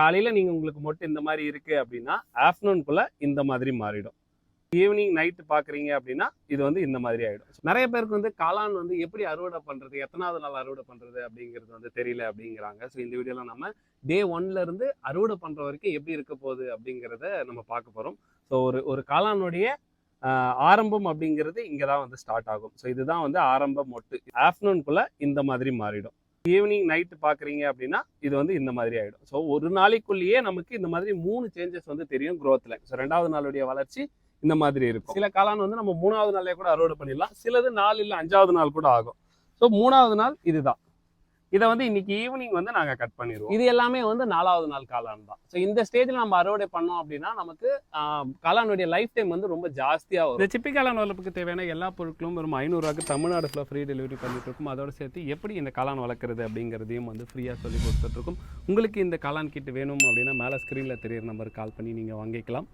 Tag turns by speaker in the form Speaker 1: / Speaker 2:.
Speaker 1: காலையில் நீங்கள் உங்களுக்கு மொட்டு இந்த மாதிரி இருக்குது அப்படின்னா ஆஃப்டர்நூன்குள்ளே இந்த மாதிரி மாறிடும். ஈவினிங் நைட்டு பார்க்குறீங்க அப்படின்னா இது வந்து இந்த மாதிரி ஆகிடும் நிறைய பேருக்கு வந்து காளான் வந்து எப்படி அறுவடை பண்ணுறது எத்தனாவது நாள் அறுவடை பண்ணுறது அப்படிங்கிறது வந்து தெரியல அப்படிங்கிறாங்க. ஸோ இந்த வீடியோவில் நம்ம டே இருந்து அறுவடை பண்ணுற வரைக்கும் எப்படி இருக்க போகுது அப்படிங்கிறத நம்ம பார்க்க போகிறோம் ஸோ ஒரு ஒரு காளானுடைய ஆரம்பம் அப்படிங்கிறது இங்கே தான் வந்து ஸ்டார்ட் ஆகும். ஸோ இதுதான் வந்து ஆரம்ப மொட்டு. ஆஃப்டர்நூன்குள்ளே இந்த மாதிரி மாறிடும். ஈவினிங் நைட்டு பார்க்குறீங்க அப்படின்னா இது வந்து இந்த மாதிரி ஆகிடும் ஸோ ஒரு நாளைக்குள்ளேயே நமக்கு இந்த மாதிரி மூணு சேஞ்சஸ் வந்து தெரியும் க்ரோத்தில் ஸோ ரெண்டாவது நாளுடைய வளர்ச்சி இந்த மாதிரி இருக்கும். சில காளான் வந்து நம்ம மூணாவது நாளே கூட அறுவடை பண்ணிடலாம். சிலது நாலு இல்லை அஞ்சாவது நாள் கூட ஆகும். ஸோ மூணாவது நாள் இதுதான். இதை வந்து இன்னைக்கு ஈவினிங் வந்து நாங்கள் கட் பண்ணிடுவோம் இது எல்லாமே வந்து நாலாவது நாள் காளான் தான். ஸோ இந்த ஸ்டேஜில் நம்ம அறுவடை பண்ணோம் அப்படின்னா நமக்கு காளானுடைய லைஃப் டைம் வந்து ரொம்ப ஜாஸ்தியாக வரும். இந்த சிப்பி காளான் வளர்ப்புக்கு தேவையான எல்லா பொருட்களும் வெறும் ஐநூறுரூவாக்கு தமிழ்நாடு ஃபுல்லாக ஃப்ரீ டெலிவரி பண்ணிட்டு இருக்கோம். அதோட சேர்த்து எப்படி இந்த காளான் வளர்க்குறது அப்படிங்கிறதையும் வந்து ஃப்ரீயாக சொல்லி கொடுத்துட்ருக்கோம் உங்களுக்கு இந்த காளான் கிட் வேணும் அப்படின்னா மேலே ஸ்க்ரீனில் தெரியிற நம்பருக்கு கால் பண்ணி நீங்கள் வாங்கிக்கலாம்.